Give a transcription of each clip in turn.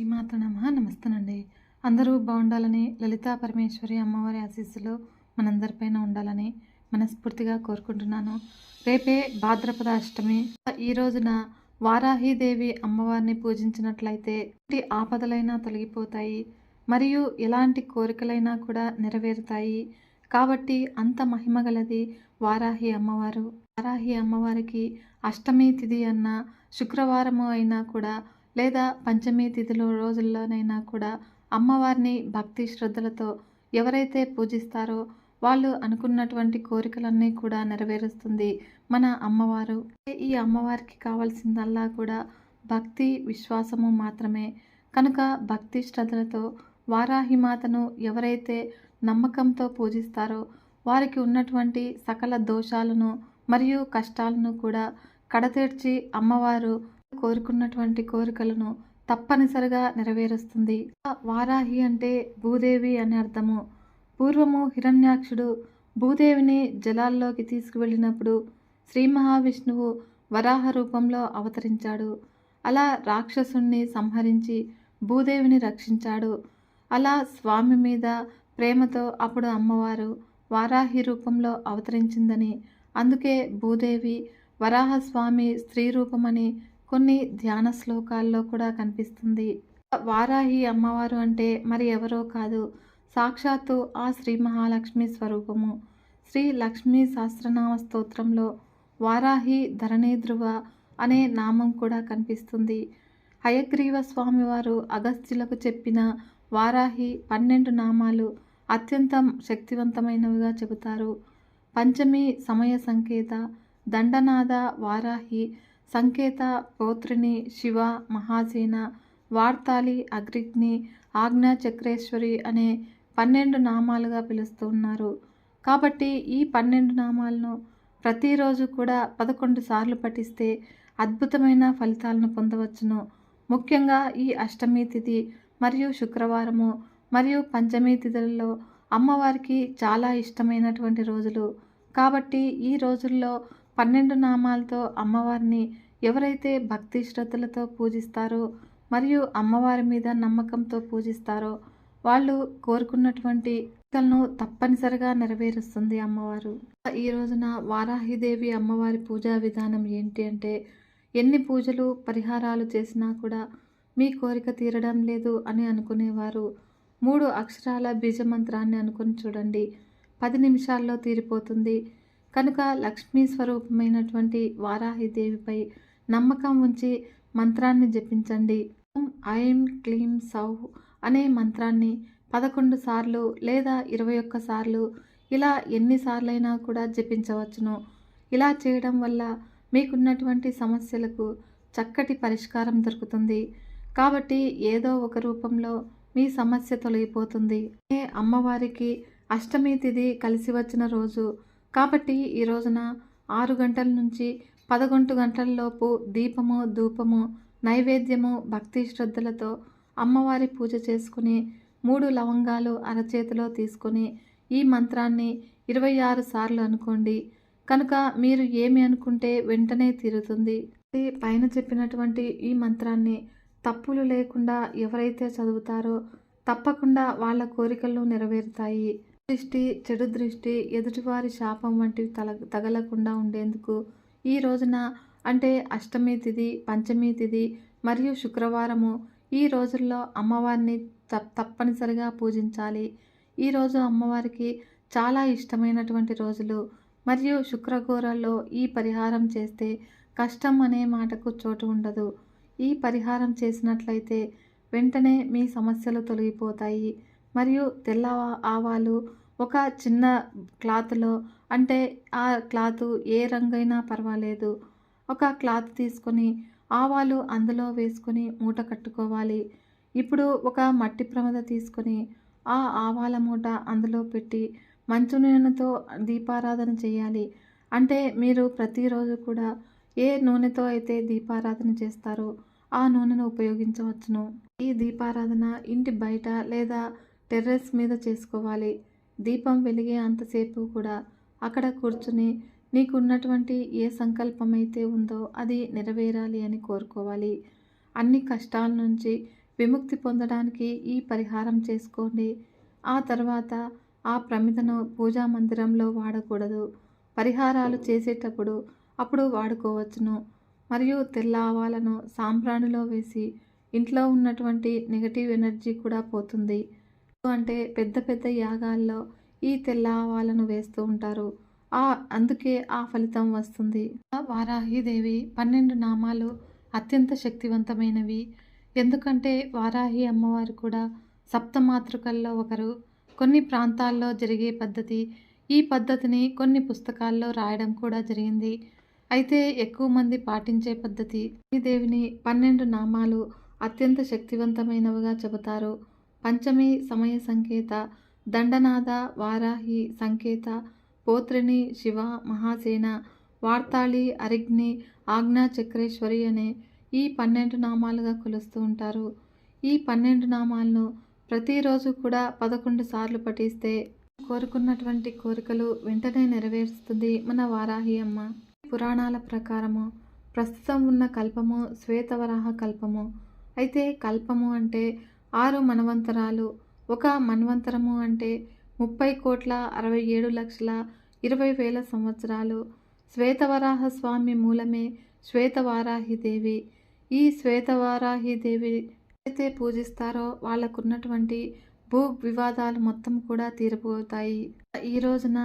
శ్రీమాతనమ నమస్తేనండి. అందరూ బాగుండాలని లలితా పరమేశ్వరి అమ్మవారి ఆశీస్సులు మనందరిపైన ఉండాలని మనస్ఫూర్తిగా కోరుకుంటున్నాను. రేపే భాద్రపద అష్టమి ఈ రోజున వారాహీదేవి అమ్మవారిని పూజించినట్లయితే ఎలాంటి ఆపదలైనా తొలగిపోతాయి. మరియు ఎలాంటి కోరికలైనా కూడా నెరవేరుతాయి. కాబట్టి అంత మహిమగలది వారాహి అమ్మవారు. వారాహి అమ్మవారికి అష్టమి తిథి అన్న శుక్రవారము అయినా కూడా లేదా పంచమి తిథిలో రోజుల్లోనైనా కూడా అమ్మవారిని భక్తి శ్రద్ధలతో ఎవరైతే పూజిస్తారో వాళ్ళు అనుకున్నటువంటి కోరికలన్నీ కూడా నెరవేరుస్తుంది మన అమ్మవారు. ఈ అమ్మవారికి కావాల్సిందల్లా కూడా భక్తి విశ్వాసము మాత్రమే. కనుక భక్తి శ్రద్ధలతో వారాహి మాతను ఎవరైతే నమ్మకంతో పూజిస్తారో వారికి ఉన్నటువంటి సకల దోషాలను మరియు కష్టాలను కూడా కడతీర్చి అమ్మవారు కోరుకున్నటువంటి కోరికలను తప్పనిసరిగా నెరవేరుస్తుంది. వారాహి అంటే భూదేవి అని అర్థము. పూర్వము హిరణ్యాక్షుడు భూదేవిని జలాల్లోకి తీసుకువెళ్ళినప్పుడు శ్రీ మహావిష్ణువు వరాహ రూపంలో అవతరించాడు. అలా రాక్షసుణ్ణి సంహరించి భూదేవిని రక్షించాడు. అలా స్వామి మీద ప్రేమతో అప్పుడు అమ్మవారు వారాహి రూపంలో అవతరించిందని అందుకే భూదేవి వరాహస్వామి స్త్రీ రూపమని కొన్ని ధ్యాన శ్లోకాల్లో కూడా కనిపిస్తుంది. వారాహి అమ్మవారు అంటే మరి ఎవరో కాదు. సాక్షాత్తు ఆ శ్రీ మహాలక్ష్మి స్వరూపము. శ్రీ లక్ష్మీ సహస్రనామ స్తోత్రంలో వారాహి ధరణి ధ్రువ అనే నామం కూడా కనిపిస్తుంది. హయగ్రీవ స్వామివారు అగస్త్యులకు చెప్పిన వారాహి పన్నెండు నామాలు అత్యంత శక్తివంతమైనవిగా చెబుతారు. పంచమి సమయ సంకేత దండనాద వారాహి సంకేత పౌత్రిని శివ మహాసేన వార్తాలి అగ్రిగ్ని ఆజ్ఞా చక్రేశ్వరి అనే పన్నెండు నామాలుగా పిలుస్తూ ఉన్నారు. కాబట్టి ఈ పన్నెండు నామాలను ప్రతిరోజు కూడా పదకొండు సార్లు పఠిస్తే అద్భుతమైన ఫలితాలను పొందవచ్చును. ముఖ్యంగా ఈ అష్టమి తిథి మరియు శుక్రవారము మరియు పంచమి తిథులలో అమ్మవారికి చాలా ఇష్టమైనటువంటి రోజులు. కాబట్టి ఈ రోజుల్లో పన్నెండు నామాలతో అమ్మవారిని ఎవరైతే భక్తి శ్రద్ధలతో పూజిస్తారో మరియు అమ్మవారి మీద నమ్మకంతో పూజిస్తారో వాళ్ళు కోరుకున్నటువంటి కోరికలను తప్పనిసరిగా నెరవేరుస్తుంది అమ్మవారు. ఈ రోజున వారాహిదేవి అమ్మవారి పూజా విధానం ఏంటి అంటే ఎన్ని పూజలు పరిహారాలు చేసినా కూడా మీ కోరిక తీరడం లేదు అని అనుకునేవారు. మూడు అక్షరాల బీజమంత్రాన్ని అనుకుని చూడండి. పది నిమిషాల్లో తీరిపోతుంది. కనుక లక్ష్మీ స్వరూపమైనటువంటి వారాహిదేవిపై నమ్మకం ఉంచి మంత్రాన్ని జపించండి. ఓం ఐం క్లీం సౌ అనే మంత్రాన్ని పదకొండు సార్లు లేదా ఇరవై ఒక్క సార్లు ఇలా ఎన్నిసార్లైనా కూడా జపించవచ్చును. ఇలా చేయడం వల్ల మీకున్నటువంటి సమస్యలకు చక్కటి పరిష్కారం దొరుకుతుంది. కాబట్టి ఏదో ఒక రూపంలో మీ సమస్య తొలగిపోతుంది. అమ్మవారికి అష్టమి తిథి కలిసి వచ్చిన రోజు కాబట్టి ఈ రోజున ఆరు గంటల నుంచి పదకొండు గంటలలోపు దీపము ధూపము నైవేద్యము భక్తి శ్రద్ధలతో అమ్మవారి పూజ చేసుకుని మూడు లవంగాలు అరచేతిలో తీసుకొని ఈ మంత్రాన్ని ఇరవై ఆరు సార్లు అనుకోండి. కనుక మీరు ఏమి అనుకుంటే వెంటనే తీరుతుంది. పైన చెప్పినటువంటి ఈ మంత్రాన్ని తప్పులు లేకుండా ఎవరైతే చదువుతారో తప్పకుండా వాళ్ళ కోరికలు నెరవేరుతాయి. దృష్టి చెడు దృష్టి ఎదుటివారి శాపం వంటివి తల తగలకుండా ఉండేందుకు ఈ రోజున అంటే అష్టమి తిథి పంచమి తిథి మరియు శుక్రవారము ఈ రోజుల్లో అమ్మవారిని తప్పనిసరిగా పూజించాలి. ఈరోజు అమ్మవారికి చాలా ఇష్టమైనటువంటి రోజులు మరియు శుక్రగోరల్లో ఈ పరిహారం చేస్తే కష్టం అనే మాటకు చోటు ఉండదు. ఈ పరిహారం చేసినట్లయితే వెంటనే మీ సమస్యలు తొలగిపోతాయి. మరియు తెల్ల ఆవాలు ఒక చిన్న క్లాత్లో అంటే ఆ క్లాత్ ఏ రంగైనా పర్వాలేదు. ఒక క్లాత్ తీసుకొని ఆవాలు అందులో వేసుకొని మూట కట్టుకోవాలి. ఇప్పుడు ఒక మట్టి ప్రమద తీసుకొని ఆ ఆవాల మూట అందులో పెట్టి మంచు నూనెతో దీపారాధన చేయాలి. అంటే మీరు ప్రతిరోజు కూడా ఏ నూనెతో అయితే దీపారాధన చేస్తారో ఆ నూనెను ఉపయోగించవచ్చును. ఈ దీపారాధన ఇంటి బయట లేదా టెర్రస్ మీద చేసుకోవాలి. దీపం వెలిగే అంతసేపు కూడా అక్కడ కూర్చుని నీకున్నటువంటి ఏ సంకల్పం అయితే ఉందో అది నెరవేరాలి అని కోరుకోవాలి. అన్ని కష్టాల నుంచి విముక్తి పొందడానికి ఈ పరిహారం చేసుకోండి. ఆ తర్వాత ఆ ప్రమిదను పూజా మందిరంలో వాడకూడదు. పరిహారాలు చేసేటప్పుడు అప్పుడు వాడుకోవచ్చును. మరియు తెల్ల ఆవాలను సాంబ్రాణిలో వేసి ఇంట్లో ఉన్నటువంటి నెగటివ్ ఎనర్జీ కూడా పోతుంది. అంటే పెద్ద పెద్ద యాగాల్లో ఈ తెల్ల ఆవాలను వేస్తూ ఉంటారు. ఆ అందుకే ఆ ఫలితం వస్తుంది. వారాహిదేవి పన్నెండు నామాలు అత్యంత శక్తివంతమైనవి. ఎందుకంటే వారాహి అమ్మవారు కూడా సప్తమాతృకల్లో ఒకరు. కొన్ని ప్రాంతాల్లో జరిగే పద్ధతి ఈ పద్ధతిని కొన్ని పుస్తకాల్లో రాయడం కూడా జరిగింది. అయితే ఎక్కువ మంది పాటించే పద్ధతి ఈ దేవిని పన్నెండు నామాలు అత్యంత శక్తివంతమైనవిగా చెబుతారు. పంచమి సమయ సంకేత దండనాథ వారాహి సంకేత పోత్రిని శివ మహాసేన వార్తాళి అరిగ్ని ఆజ్ఞా చక్రేశ్వరి అనే ఈ పన్నెండు నామాలుగా కొలుస్తూ ఉంటారు. ఈ పన్నెండు నామాలను ప్రతిరోజు కూడా పదకొండు సార్లు పఠిస్తే కోరుకున్నటువంటి కోరికలు వెంటనే నెరవేరుస్తుంది మన వారాహి అమ్మ. పురాణాల ప్రకారము ప్రస్తుతం ఉన్న కల్పము శ్వేతవరాహ కల్పము. అయితే కల్పము అంటే ఆరు మన్వంతరాలు ఒక మన్వంతరము అంటే ముప్పై కోట్ల అరవై ఏడు లక్షల ఇరవై వేల సంవత్సరాలు. శ్వేతవరాహ స్వామి మూలమే శ్వేతవారాహిదేవి ఈ శ్వేతవారాహిదేవి దేవి పూజిస్తారో వాళ్ళకున్నటువంటి భూ వివాదాలు మొత్తం కూడా తీరిపోతాయి. ఈ రోజున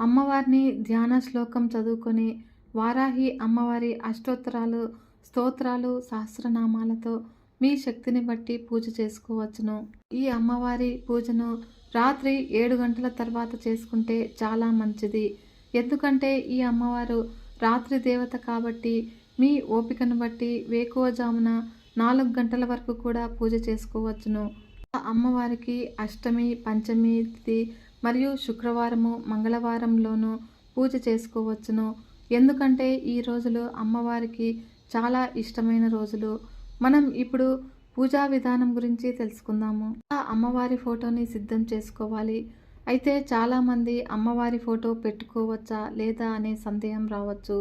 అమ్మవారిని ధ్యాన శ్లోకం చదువుకొని వారాహి అమ్మవారి అష్టోత్తరాలు స్తోత్రాలు సహస్రనామాలతో మీ శక్తిని బట్టి పూజ చేసుకోవచ్చును. ఈ అమ్మవారి పూజను రాత్రి ఏడు గంటల తర్వాత చేసుకుంటే చాలా మంచిది. ఎందుకంటే ఈ అమ్మవారు రాత్రి దేవత కాబట్టి మీ ఓపికను బట్టి వేకువజామున నాలుగు గంటల వరకు కూడా పూజ చేసుకోవచ్చును. ఆ అమ్మవారికి అష్టమి పంచమి తిథి మరియు శుక్రవారము మంగళవారంలోనూ పూజ చేసుకోవచ్చును. ఎందుకంటే ఈ రోజులు అమ్మవారికి చాలా ఇష్టమైన రోజులు. మనం ఇప్పుడు పూజా విధానం గురించి తెలుసుకుందాము. ఆ అమ్మవారి ఫోటోని సిద్ధం చేసుకోవాలి. అయితే చాలామంది అమ్మవారి ఫోటో పెట్టుకోవచ్చా లేదా అనే సందేహం రావచ్చు.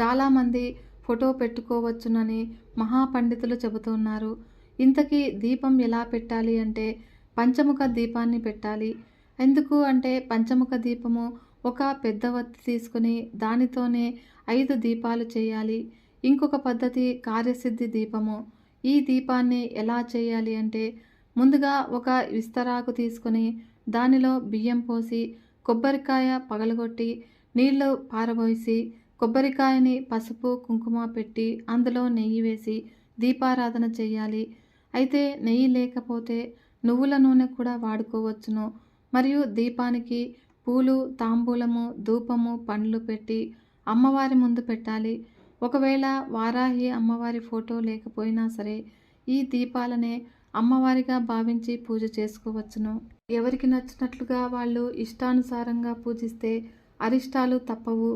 చాలామంది ఫోటో పెట్టుకోవచ్చునని మహాపండితులు చెబుతున్నారు. ఇంతకీ దీపం ఎలా పెట్టాలి అంటే పంచముఖ దీపాన్ని పెట్టాలి. ఎందుకు అంటే పంచముఖ దీపము ఒక పెద్ద వత్తి తీసుకుని దానితోనే ఐదు దీపాలు చేయాలి. ఇంకొక పద్ధతి కార్యసిద్ధి దీపము. ఈ దీపాన్ని ఎలా చేయాలి అంటే ముందుగా ఒక విస్తరాకు తీసుకొని దానిలో బియ్యం పోసి కొబ్బరికాయ పగలగొట్టి నీళ్ళు పారబోసి కొబ్బరికాయని పసుపు కుంకుమ పెట్టి అందులో నెయ్యి వేసి దీపారాధన చేయాలి. అయితే నెయ్యి లేకపోతే నువ్వుల నూనె కూడా వాడుకోవచ్చును. మరియు దీపానికి పూలు తాంబూలము ధూపము పండ్లు పెట్టి అమ్మవారి ముందు పెట్టాలి. ఒకవేళ వారాహి అమ్మవారి ఫోటో లేకపోయినా సరే ఈ దీపాలనే అమ్మవారిగా భావించి పూజ చేసుకోవచ్చును. ఎవరికి నచ్చినట్లుగా వాళ్ళు ఇష్టానుసారంగా పూజిస్తే అరిష్టాలు తప్పవు.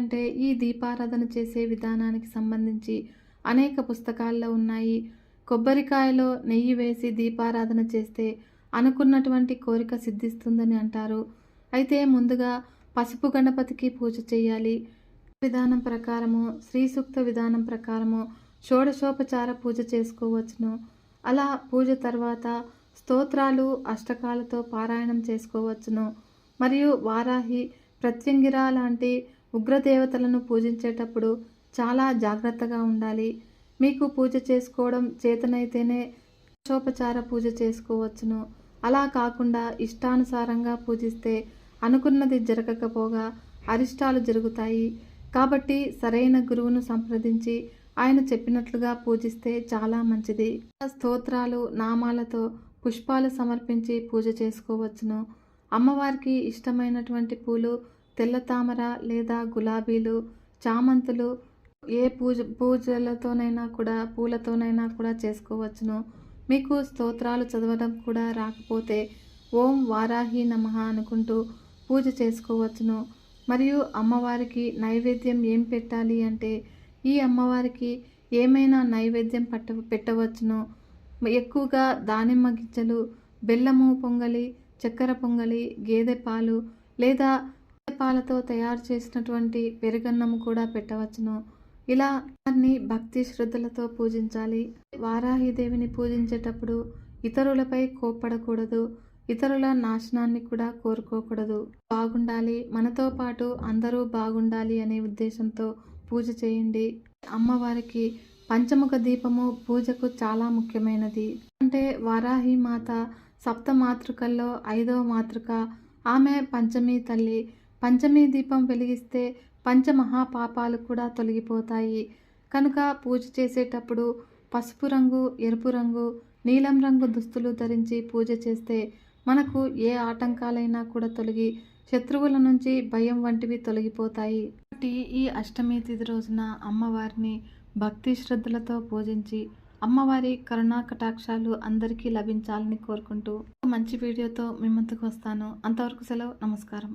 అంటే ఈ దీపారాధన చేసే విధానానికి సంబంధించి అనేక పుస్తకాల్లో ఉన్నాయి. కొబ్బరికాయలో నెయ్యి వేసి దీపారాధన చేస్తే అనుకున్నటువంటి కోరిక సిద్ధిస్తుందని అంటారు. అయితే ముందుగా పసుపు గణపతికి పూజ చేయాలి. విధానం ప్రకారము శ్రీ సూక్త విధానం ప్రకారము షోడశోపచార పూజ చేసుకోవచ్చును. అలా పూజ తర్వాత స్తోత్రాలు అష్టకాలతో పారాయణం చేసుకోవచ్చును. మరియు వారాహి ప్రత్యంగిర లాంటి ఉగ్రదేవతలను పూజించేటప్పుడు చాలా జాగ్రత్తగా ఉండాలి. మీకు పూజ చేసుకోవడం చేతనైతేనే షోపచార పూజ చేసుకోవచ్చును. అలా కాకుండా ఇష్టానుసారంగా పూజిస్తే అనుకున్నది జరగకపోగా అరిష్టాలు జరుగుతాయి. కాబట్టి సరైన గురువును సంప్రదించి ఆయన చెప్పినట్లుగా పూజిస్తే చాలా మంచిది. స్తోత్రాలు నామాలతో పుష్పాలు సమర్పించి పూజ చేసుకోవచ్చును. అమ్మవారికి ఇష్టమైనటువంటి పూలు తెల్ల తామర లేదా గులాబీలు చామంతులు ఏ పూజ పూజలతోనైనా కూడా పూలతోనైనా కూడా చేసుకోవచ్చును. మీకు స్తోత్రాలు చదవడం కూడా రాకపోతే ఓం వారాహి నమః అనుకుంటూ పూజ చేసుకోవచ్చును. మరియు అమ్మవారికి నైవేద్యం ఏం పెట్టాలి అంటే ఈ అమ్మవారికి ఏమైనా నైవేద్యం పట్ట పెట్టవచ్చును? ఎక్కువగా దానిమ్మ గింజలు బెల్లము పొంగలి చక్కెర పొంగలి గేదె పాలు లేదా పాలతో తయారు చేసినటువంటి పెరుగన్నము కూడా పెట్టవచ్చును? ఇలా వారిని భక్తి శ్రద్ధలతో పూజించాలి. వారాహిదేవిని పూజించేటప్పుడు ఇతరులపై కోప్పడకూడదు. ఇతరుల నాశనాన్ని కూడా కోరుకోకూడదు. బాగుండాలి మనతో పాటు అందరూ బాగుండాలి అనే ఉద్దేశంతో పూజ చేయండి. అమ్మవారికి పంచముఖ దీపము పూజకు చాలా ముఖ్యమైనది. అంటే వారాహి మాత సప్త మాతృకల్లో ఐదవ మాతృక. ఆమె పంచమి తల్లి. పంచమి దీపం వెలిగిస్తే పంచమహాపాపాలు కూడా తొలగిపోతాయి. కనుక పూజ చేసేటప్పుడు పసుపు రంగు ఎరుపు రంగు నీలం రంగు దుస్తులు ధరించి పూజ చేస్తే మనకు ఏ ఆటంకాలైనా కూడా తొలగి శత్రువుల నుంచి భయం వంటివి తొలగిపోతాయి. కాబట్టి ఈ అష్టమి తిథి రోజున అమ్మవారిని భక్తి శ్రద్ధలతో పూజించి అమ్మవారి కరుణా కటాక్షాలు అందరికీ లభించాలని కోరుకుంటూ మంచి వీడియోతో మీ ముందుకు వస్తాను. అంతవరకు సెలవు నమస్కారం.